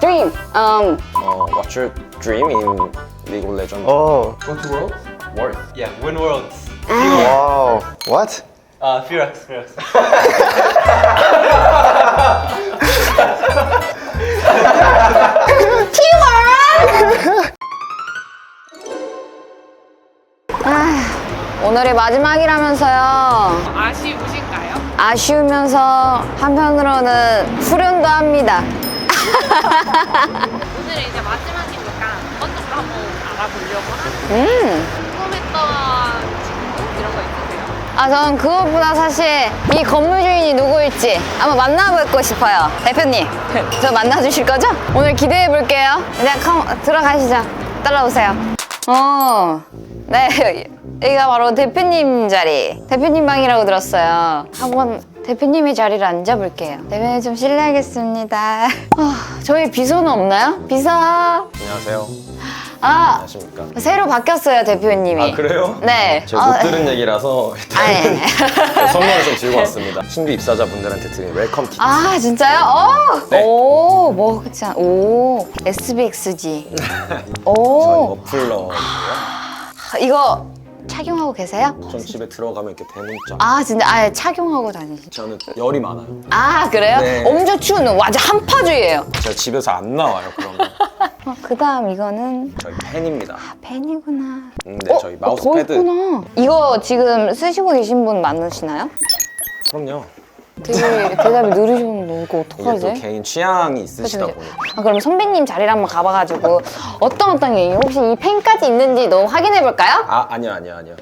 dream. Um, 어, what's your dream in League of Legends? Oh, Go to world? World. Yeah, win worlds. wow. What? Uh, Firax, Firax. 오늘이 마지막이라면서요. 아쉬우신가요? 아쉬우면서 한편으로는 후련도 합니다. 오늘은 이제 마지막이니까 어떤 걸 한번 알아보려고 하는데 음. 궁금했던 친구 이런 거 있으세요? 아, 저는 그것보다 사실 이 건물 주인이 누구일지 한번 만나보고 싶어요. 대표님, 저 만나주실 거죠? 오늘 기대해 볼게요. 이제 컴, 들어가시죠. 따라오세요. 어, 네. 여기가 바로 대표님 자리. 대표님 방이라고 들었어요. 한번 대표님의 자리를 앉아볼게요. 대표님 좀 실례하겠습니다. 어, 저희 비서는 없나요? 비서. 안녕하세요. 아, 안녕하십니까? 새로 바뀌었어요, 대표님이. 아, 그래요? 네. 제가 어, 못 들은 얘기라서 아, 예. 일단 선물을 좀 들고 왔습니다. 신규 입사자분들한테 드린 웰컴 티켓. 아 진짜요? 어? 네. 오, 뭐 그치? 오, SBXG. 저희 오, 머플러. 이거 착용하고 계세요? 전 집에 들어가면 이렇게 대문짝. 아 진짜 아예 착용하고 다니시. 저는 열이 많아요. 아 그래요? 네. 엄청 추운 완전 한파주의예요. 제가 집에서 안 나와요, 그러면. 어, 그다음 이거는 저희 펜입니다. 아, 펜이구나. 음, 네, 저희 마우스 어, 패드. 있구나. 이거 지금 쓰시고 계신 분 많으시나요? 그럼요. 되게 대답이 느리셨는데 이거 이게 또 어떡하지? 개인 취향이 그치, 있으시다 그치. 보니까. 아, 그럼 선배님 자리를 한번 가봐가지고 어떤 어떤 게 혹시 이 펜까지 있는지도 확인해 볼까요? 아, 아니요, 아니요, 아니요.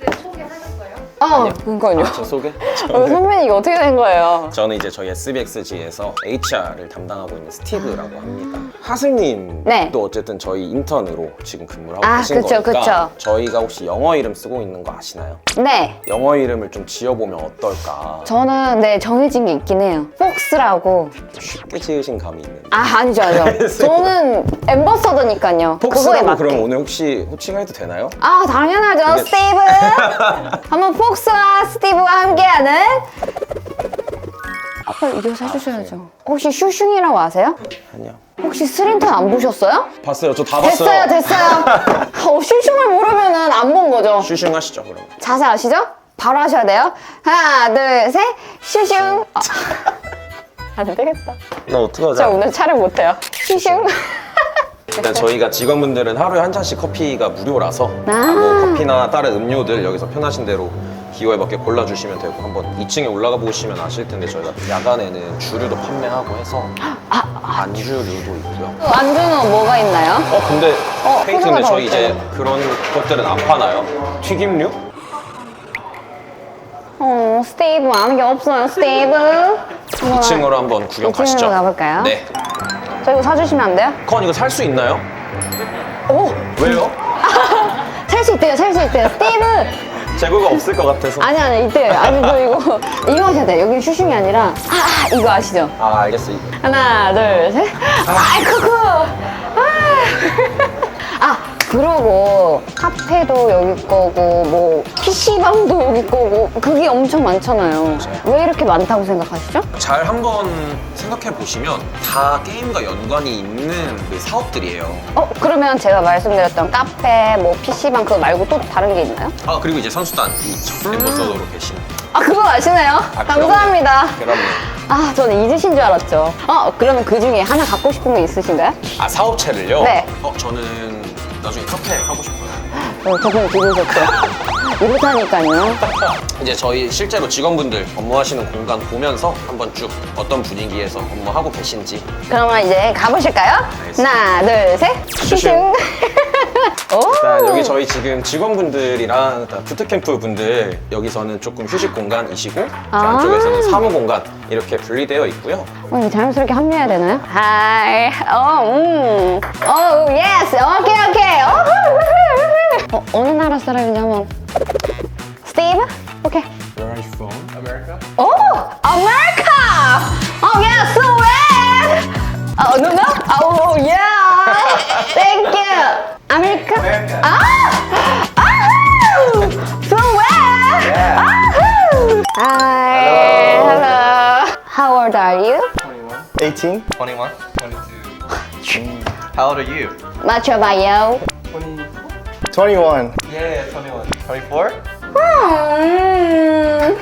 어, 그러니까요. 제 소개? 어, 선배님 이거 어떻게 된 거예요? 저는 이제 저희 SBXG에서 HR을 담당하고 있는 스티브라고 합니다. 하슬님도 네. 어쨌든 저희 인턴으로 지금 근무를 하고 아, 계신 그쵸, 거니까 그쵸. 저희가 혹시 영어 이름 쓰고 있는 거 아시나요? 네. 영어 이름을 좀 지어보면 어떨까? 저는 네 정해진 게 있긴 해요. 폭스라고. 쉽게 지으신 감이 있는데. 아 아니죠 아니죠. 저는 엠버서더니까요. 폭스라고 맞게. 그럼 오늘 혹시 호칭을 해도 되나요? 아 당연하죠 스티브. 한번 폭스 와 스티브와 함께하는. 아빠 이어서 해주셔야죠. 혹시 슈슝이라고 아세요? 아니요. 혹시 스린턴 안 보셨어요? 봤어요. 저다 됐어요 봤어요. 됐어요. 어, 슈슝을 모르면은 안 본 거죠. 슈슝 하시죠, 그럼. 자세 아시죠? 바로 하셔야 돼요. 하나, 둘, 셋, 슈슝. 아, 안 되겠다. 나 어떡하지? 저 오늘 촬영 못해요. 슈슝. 일단 저희가 직원분들은 하루에 한 잔씩 커피가 무료라서 아. 뭐 커피나 다른 음료들 여기서 편하신 대로 기호에 맞게 골라주시면 되고 한번 2층에 올라가 보시면 아실 텐데 저희가 야간에는 주류도 판매하고 해서 아, 안주류도 있고요. 안주는 뭐가 있나요? 어 근데 어, 페이트 포도가 근데 저희. 이제 그런 것들은 안 파나요? 튀김류? 어, 스테이브 아는 게 없어요, 스테이브. 2층으로 한번 구경 2층으로 가시죠. 가볼까요? 네. 저 이거 사주시면 안 돼요? 컨 이거 살 수 있나요? 오! 왜요? 살 수 있대요, 살 수 있대요. 스테이브! 재고가 없을 것 같아서. 아니, 아니, 있대요. 아니, 저 이거, 이거 하셔야 돼요. 여기 슈슝이 아니라, 아, 아, 이거 아시죠? 아 알겠어. 하나, 둘, 셋. 아이, 쿠쿠! 아, 그러고 카페도 여기 거고, 뭐, PC방도 여기 거고, 그게 엄청 많잖아요. 왜 이렇게 많다고 생각하시죠? 잘 한번 생각해 보시면 다 게임과 연관이 있는 그 사업들이에요. 어, 그러면 제가 말씀드렸던 카페, 뭐, PC방 그거 말고 또 다른 게 있나요? 아 그리고 이제 선수단 이 멤버서더로 계신. 아, 그건 아시나요? 아, 감사합니다. 그럼요. 아, 저는 잊으신 줄 알았죠. 어, 그러면 그 중에 하나 갖고 싶은 게 있으신가요? 아 사업체를요? 네. 어 저는 나중에 카페 하고 싶어요. 어, 대표님 기분 좋죠. 이렇다니까요. 이제 저희 실제로 직원분들 업무하시는 공간 보면서 한번 쭉 어떤 분위기에서 업무하고 계신지 그러면 이제 가보실까요? 하나, 둘, 셋. 슈슝. 오. 일단 여기 저희 지금 직원분들이랑 일단 부트캠프 분들 여기서는 조금 휴식 공간이시고 저 아. 안쪽에서는 사무 공간 이렇게 분리되어 있고요. 어, 이거 자연스럽게 합류해야 되나요? 하이. 어, 음. 어, 예스. 오케이, 오케이. 어, 어, 어느 나라 사람인지 한번. 스티브? 오케이. Where are you from? America? 오! 아메리카! 어, 예, 스웨! 어, no, no? 어, 예! Thank you! 아메리카? America. 아! 아후! 스웨! 아후! Hi! Hello! How old are you? 21? 18? 21? 22? How old are you? 맞춰봐요. 21. Yeah, 21. 24? 음.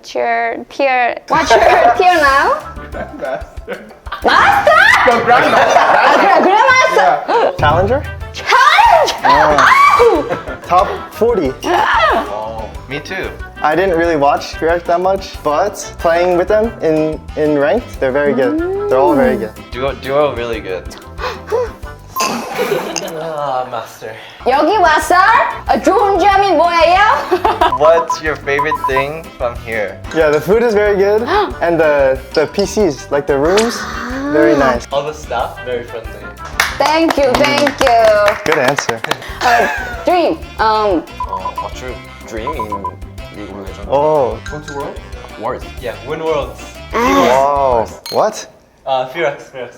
What's your tier? What's your tier now? 마스터? 아 그래 그래 마스터. Challenger? Challenge. Top 40. Oh, me too. I didn't really watch React that much, but playing with them in, in ranked, they're very good. They're all very good. Duo, duo really good. ah, master. 여기 와서 어, 좋은 점이 뭐예요? What's your favorite thing from here? Yeah, the food is very good, and the, the PCs, like the rooms, very nice. All the staff, very friendly. Thank you, thank you. Good answer. 어, dream. Um, 어, What's your dream in League of Legends? Oh, Worth. Yeah, win worlds. wow. What? Uh, Firax, Firax.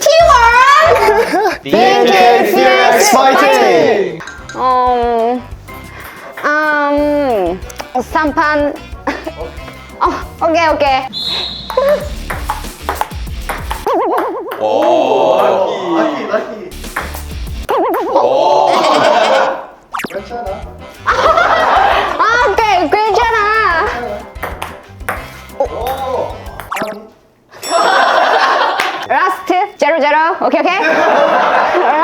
T1. BNK fighting! 음, 음, 삼판. 어, 오케이, 오케이. 아, 제로 제로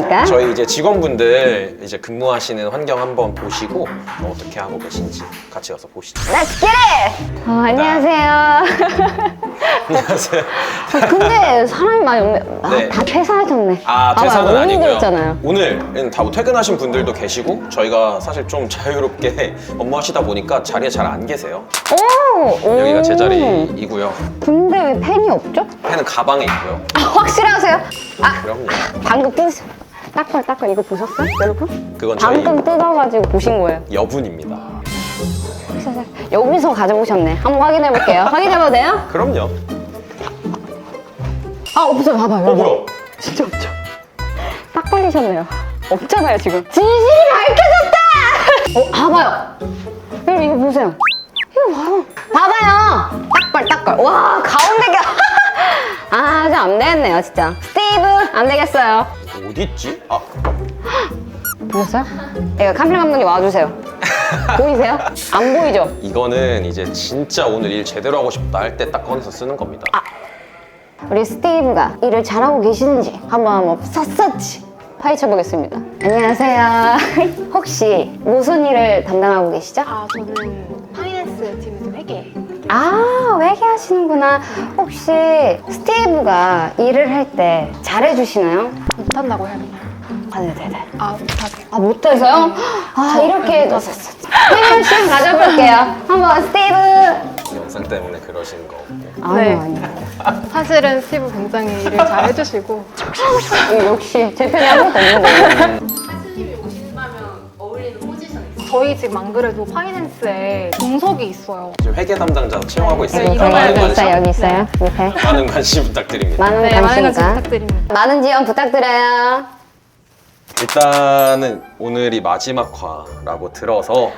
무엇입니까? 저희 이제 직원분들 이제 근무하시는 환경 한번 보시고 뭐 어떻게 하고 계신지 같이 가서 보시죠. Let's get it! 어, 안녕하세요. 안녕하세요. 아, 근데 사람이 많이 없네. 아, 네. 다 퇴사하셨네. 아, 봐봐요, 퇴사는 너무 아니고요. 힘들었잖아요. 오늘은 다 퇴근하신 분들도 계시고 저희가 사실 좀 자유롭게 업무하시다 보니까 자리에 잘 안 계세요. 오! 오. 여기가 제 자리이고요. 근데 왜 펜이 없죠? 펜은 가방에 있고요. 아, 확실하세요? 아, 그럼요. 방금 뜯으 딱걸 딱걸 이거 보셨어요? 여러분? 그건 저희 방금 뜯어가지고 보신 거예요. 여분입니다. 여기서 가져오셨네. 한번 확인해 볼게요. 확인해봐도 돼요? 그럼요. 아, 없어요. 봐봐요. 어 뭐야? 진짜 없죠? 딱 걸리셨네요. 없잖아요, 지금. 진실이 밝혀졌다! 어, 봐봐요. 여러분, 이거 보세요. 이거 봐요. 봐봐요. 딱걸, 딱걸. 와, 가운데가. 아, 좀안 되겠네요, 진짜. 스티브, 안 되겠어요. 어디 있지? 아 보셨어요? 이거 카메라 감독님 와주세요. 보이세요? 안 보이죠? 이거는 이제 진짜 오늘 일 제대로 하고 싶다 할 때 딱 꺼내서 쓰는 겁니다. 우리 스티브가 일을 잘하고 계시는지 한번 한번 샅샅이 파헤쳐 보겠습니다. 안녕하세요. 혹시 무슨 일을 담당하고 계시죠? 아 저는 파이낸스 팀에서 회계 아, 회계하시는구나. 혹시 스티브가 일을 할 때 잘해주시나요? 못한다고 해야 되나요? 아, 네네네. 아 못하세요 아, 못해서요? 아, 이렇게. 회계 시간 가져볼게요. 한번 스티브. 영상 때문에 그러시는 거. 아니요, 네. 아니요. 사실은 스티브 굉장히 일을 잘 해주시고 역시 제 편이 아무것도 없는 거예요. 저희 지금 안 그래도 파이낸스에 동석이 있어요 지금 회계 담당자 채용하고 있으니까 이런 많은 여기 관심, 있어요, 여기 있어요. 밑에. 많은 관심 부탁드립니다. 많은 네 많은 관심 관심과 부탁드립니다 많은 지원 부탁드려요. 일단은 오늘이 마지막 화라고 들어서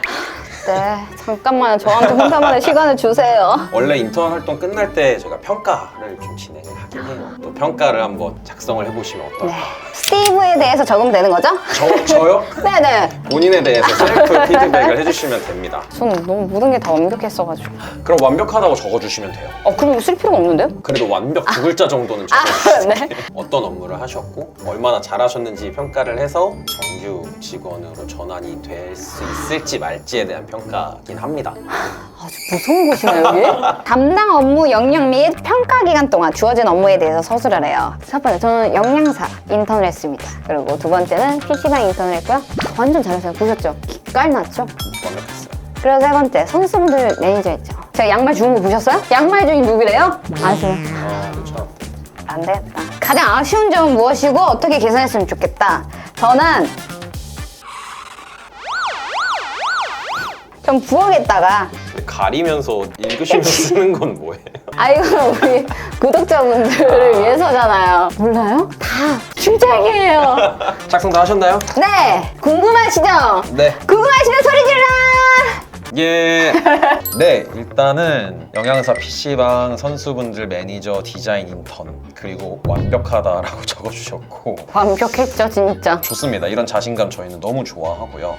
네, 잠깐만요. 저한테 혼자만의 시간을 주세요. 원래 인턴 활동 끝날 때 저희가 평가를 좀 진행을 하긴 해요. 또 평가를 한번 작성을 해보시면 어떨까? 네. 스티브에 대해서 적으면 되는 거죠? 저, 저요? 네네. 본인에 대해서 셀프 피드백을 해주시면 됩니다. 저는 너무 모든 게 다 완벽했어가지고. 그럼 완벽하다고 적어주시면 돼요. 어, 그럼 쓸 필요가 없는데요? 그래도 완벽 두 글자 정도는 아, 적어주세요. 네. 어떤 업무를 하셨고 얼마나 잘하셨는지 평가를 해서 정규 직원으로 전환이 될 수 있을지 말지에 대한 평가긴 합니다. 아주 무서운 곳이네요, 여기. 담당 업무 영역 및 평가 기간 동안 주어진 업무에 대해서 서술을 해요. 첫 번째, 저는 영양사 인턴을 했습니다. 그리고 두 번째는 PC방 인턴을 했고요. 완전 잘했어요. 보셨죠? 깔났죠? 완벽했어요. 그리고 세 번째, 선수분들 매니저 했죠. 제가 양말 주운 거 보셨어요? 양말 주인 누구래요? 아세요? 아, 괜찮아. 안 되겠다. 가장 아쉬운 점은 무엇이고 어떻게 개선했으면 좋겠다. 저는 좀 부엌에다가 가리면서 읽으시면서 쓰는 건 뭐예요? 아 이거는 우리 구독자분들을 위해서잖아요. 몰라요? 다 출장이에요. 작성 다 하셨나요? 네, 궁금하시죠? 네. 궁금하시면 소리 질러! 예. 네, 일단은 영양사 PC방 선수분들 매니저 디자인 인턴 그리고 완벽하다라고 적어주셨고 완벽했죠, 진짜. 좋습니다. 이런 자신감 저희는 너무 좋아하고요.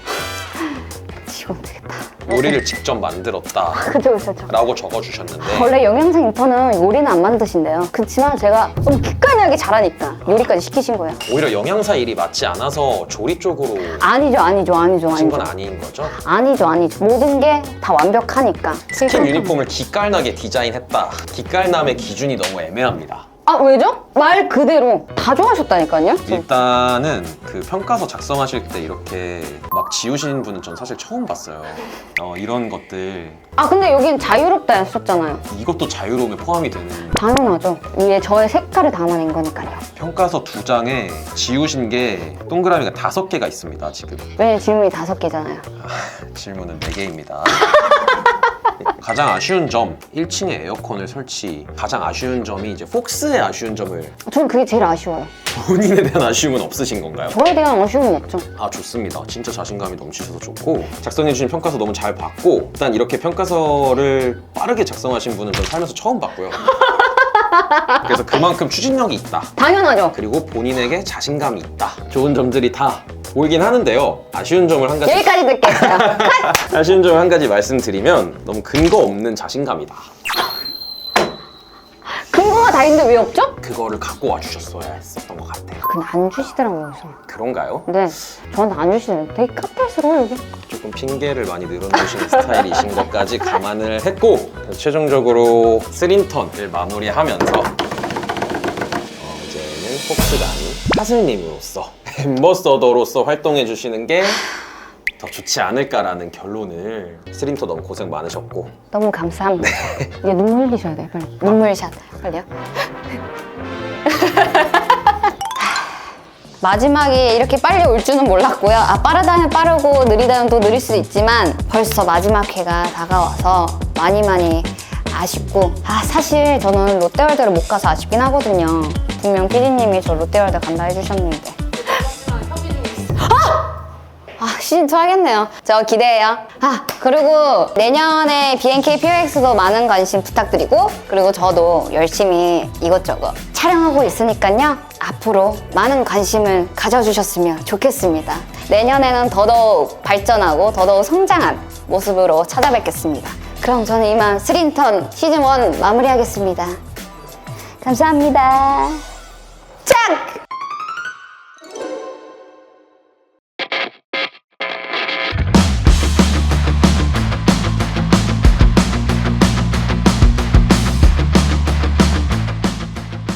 지금 되겠다. 요리를 직접 만들었다. 그죠, 그죠. 그죠. 라고 적어주셨는데 원래 영양사 인턴은 요리는 안 만드신대요. 그렇지만 제가 너무 기깔나게 잘하니까 요리까지 시키신 거예요. 오히려 영양사 일이 맞지 않아서 조리 쪽으로 아니죠, 아니죠, 아니죠, 하신 건 아니죠. 아닌 거죠? 아니죠, 아니죠. 모든 게 다 완벽하니까. 팀 유니폼을 기깔나게 디자인했다. 기깔남의 기준이 너무 애매합니다. 아, 왜죠? 말 그대로 다 좋아하셨다니까요? 일단은 그 평가서 작성하실 때 이렇게 막 지우신 분은 전 사실 처음 봤어요. 어, 이런 것들 아, 근데 여긴 자유롭다 했었잖아요. 이것도 자유로움에 포함이 되는 당연하죠. 위에 저의 색깔을 담아낸 거니까요. 평가서 두 장에 지우신 게 동그라미가 다섯 개가 있습니다. 지금 왜 질문이 다섯 개잖아요. 질문은 네 개입니다. 가장 아쉬운 점 1층에 에어컨을 설치. 가장 아쉬운 점이 이제 폭스의 아쉬운 점을 저는 그게 제일 아쉬워요. 본인에 대한 아쉬움은 없으신 건가요? 저에 대한 아쉬움은 없죠. 아 좋습니다. 진짜 자신감이 넘치셔서 좋고 작성해주신 평가서 너무 잘 봤고 일단 이렇게 평가서를 빠르게 작성하신 분은 전 살면서 처음 봤고요. 그래서 그만큼 추진력이 있다. 당연하죠. 그리고 본인에게 자신감이 있다. 좋은 점들이 다 보이긴 하는데요. 아쉬운 점을 한 가지 여기까지 듣겠어요. 아쉬운 점을 한 가지 말씀드리면 너무 근거 없는 자신감이다. 근거가 다 있는데 왜 없죠? 그거를 갖고 와 주셨어야 했었던 것 같아요. 그냥 안 주시더라고요, 우선. 그런가요? 네, 저한테 안 주시더라고요. 되게 카페스러워, 여기. 조금 핑계를 많이 늘어놓으시는 스타일이신 것까지 감안을 했고 최종적으로 스린턴을 마무리하면서 폭스가 아닌 파슬님으로서 엠버서더로서 활동해 주시는 게 더 좋지 않을까라는 결론을 스린터 너무 고생 많으셨고 너무 감사합니다. 이제 눈물 흘리셔야 돼요, 빨리. 눈물샷. 빨리요. 마지막이 이렇게 빨리 올 줄은 몰랐고요. 아, 빠르다면 빠르고 느리다면 또 느릴 수도 있지만 벌써 마지막 회가 다가와서 많이 많이 아쉽고 아 사실 저는 롯데월드를 못 가서 아쉽긴 하거든요. 분명 PD님이 저 롯데월드 간다 해주셨는데 아, 시즌 2 하겠네요. 저 기대해요. 아, 그리고 내년에 BNK POX도 많은 관심 부탁드리고, 그리고 저도 열심히 이것저것 촬영하고 있으니까요. 앞으로 많은 관심을 가져주셨으면 좋겠습니다. 내년에는 더더욱 발전하고 더더욱 성장한 모습으로 찾아뵙겠습니다. 그럼 저는 이만 스린턴 시즌 1 마무리하겠습니다. 감사합니다. 짝!